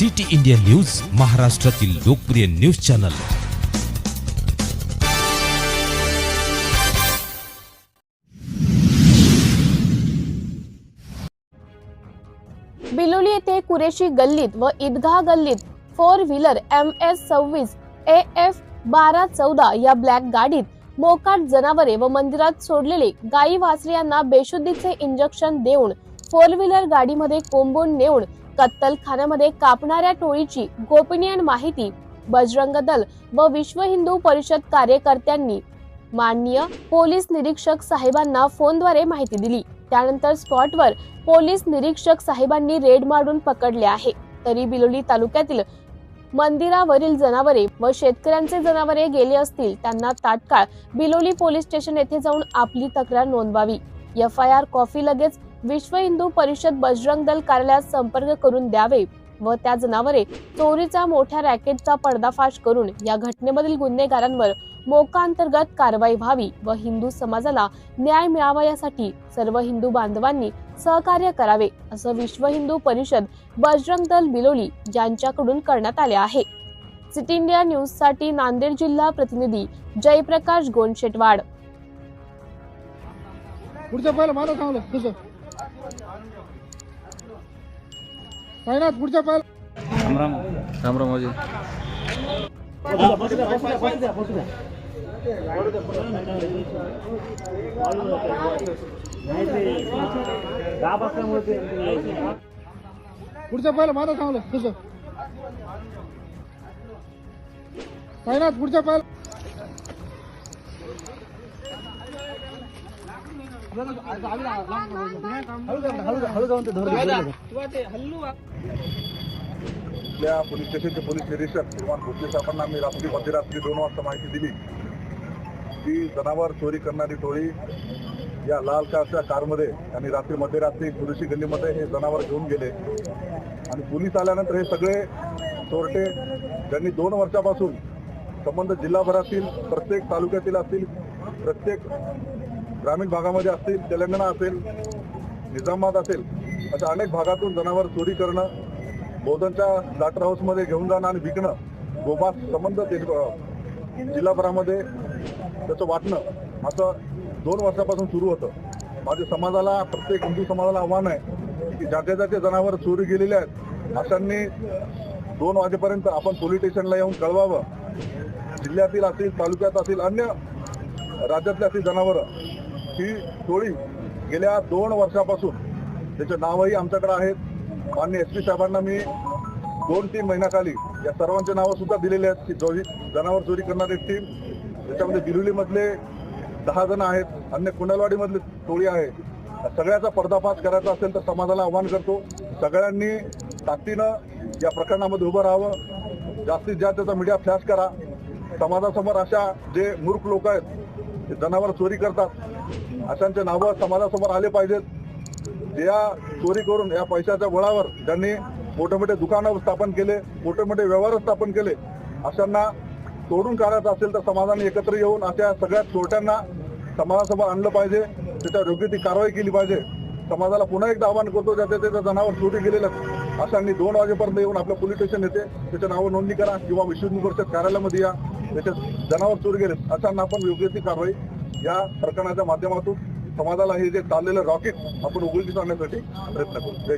City India news महाराष्ट्रातील लोकप्रिय news channel. Biloli येथे कुरेशी गल्लीत व ईदगाह गल्लीत फोर व्हीलर एम एस सव्वीस ए एफ बारा चौदा या ब्लॅक गाडीत मोकाट जनावरे व मंदिरात सोडलेले गायी वासरे यांना बेशुद्धीचे इंजेक्शन देऊन फोर व्हीलर गाडीमध्ये कोंबून नेऊन कत्तलखान्यामध्ये कापणाऱ्या टोळीची गोपनीय माहिती बजरंग दल व विश्व हिंदू परिषद कार्यकर्त्यांनी माननीय पोलीस निरीक्षक साहेबांना फोनद्वारे माहिती दिली. त्यानंतर स्पॉटवर पोलीस निरीक्षक साहेबांनी रेड मारून पकडले आहे. तरी बिलोली तालुक्यातील मंदिरावरील जनावरे व शेतकऱ्यांचे जनावरे गेले असतील त्यांना तात्काळ बिलोली पोलीस स्टेशन येथे जाऊन आपली तक्रार नोंदवावी. एफ आय आर कॉफी लगेच विश्व हिंदू परिषद बजरंग दल कार्यालयात संपर्क करून द्यावे व त्या जनावरे चोरीचा मोठ्या रॅकेटचा पर्दाफाश करून या घटनेमधील गुन्हेगारांवर मोका अंतर्गत कारवाई व्हावी व हिंदू समाजाला न्याय मिळावा यासाठी सर्व हिंदू बांधवांनी सहकार्य करावे असं विश्व हिंदू परिषद बजरंग दल बिलोली यांच्याकडून करण्यात आले आहे. सिटी इंडिया न्यूजसाठी नांदेड जिल्हा प्रतिनिधी जयप्रकाश गोंडशेटवाड. पुढचं पहिलं मला सांगलं साईनाथ पुढच्या पाहिलं. राम राम राम राम अजय पुढच्या पाहिलं मारा चांगलं तसं साईनाथ पुढच्या पाहिलं. आपल्या पोलीस स्टेशनचे पोलीस निरीक्षक श्रीमान भोसले साहेबांना मी रात्री मध्यरात्री दोन वाजता माहिती दिली. की जनावर चोरी करणारी टोळी या लाल कारच्या कारमध्ये आणि रात्री मध्यरात्री पुरुषी गल्लीमध्ये हे जनावर घेऊन गेले. आणि पोलीस आल्यानंतर हे सगळे चोरटे ज्यांनी दोन वर्षापासून संबंध जिल्हाभरातील प्रत्येक तालुक्यातील असतील प्रत्येक ग्रामीण भागामध्ये असतील तेलंगणा असेल निजामाबाद असेल अशा अनेक भागातून जनावर चोरी करणं बौद्धांच्या लाटर हाऊसमध्ये घेऊन जाणं आणि विकणं गोमास संबंध जिल्हाभरामध्ये त्याचं वाटणं असं दोन वर्षापासून सुरू होतं. माझ्या समाजाला प्रत्येक हिंदू समाजाला आव्हान आहे की ज्याच्या ज्याचे जनावर चोरी गेलेले आहेत. अशांनी दोन वाजेपर्यंत आपण पोलीस स्टेशनला येऊन कळवावं. जिल्ह्यातील असतील तालुक्यात असतील अन्य राज्यातली असतील जनावरं ही टोळी गेल्या दोन वर्षापासून त्याचे नावही आमच्याकडे आहेत मान्य एस पी साहेबांना मी दोन तीन महिन्याखाली या सर्वांचे नावं सुद्धा दिलेले आहेत की चोरी जनावर चोरी करणारी टीम त्याच्यामध्ये बिरुलीमधले दहा जण आहेत. अन्य कुंडलवाडीमधली टोळी आहे. सगळ्याचा पर्दाफाश करायचा असेल तर समाजाला आव्हान करतो. सगळ्यांनी ताकदीनं या प्रकरणामध्ये उभं राहावं. जास्तीत जास्त त्याचा मीडिया फ्लॅश करा. समाजासमोर अशा जे मूर्ख लोक आहेत ते जनावर चोरी करतात. अशांचे नावं समाजासमोर आले पाहिजेत. या चोरी करून या पैशाच्या बळावर ज्यांनी मोठे मोठे दुकानं स्थापन केले मोठे मोठे व्यवहार स्थापन केले. अशांना तोडून काढायचं असेल तर समाजाने एकत्र येऊन अशा सगळ्या चोरट्यांना समाजासमोर आणलं पाहिजे. त्याच्यावर योग्य ती कारवाई केली पाहिजे. समाजाला पुन्हा एकदा आवाहन करतो ज्याच्या त्याच्या जनावर चोरी गेलेलं अशांनी दोन वाजेपर्यंत येऊन आपलं पोलीस स्टेशन येते. त्याच्या नावं नोंदणी करा किंवा विश्व परिषद कार्यालयामध्ये या. त्याच्यात जनावर चोर गेले अशांना आपण योग्य ती कारवाई या प्रकरणाच्या माध्यमातून समाजाला हे जे चाललेलं रॉकेट आपण उघडकीस आणण्यासाठी प्रयत्न करू. जय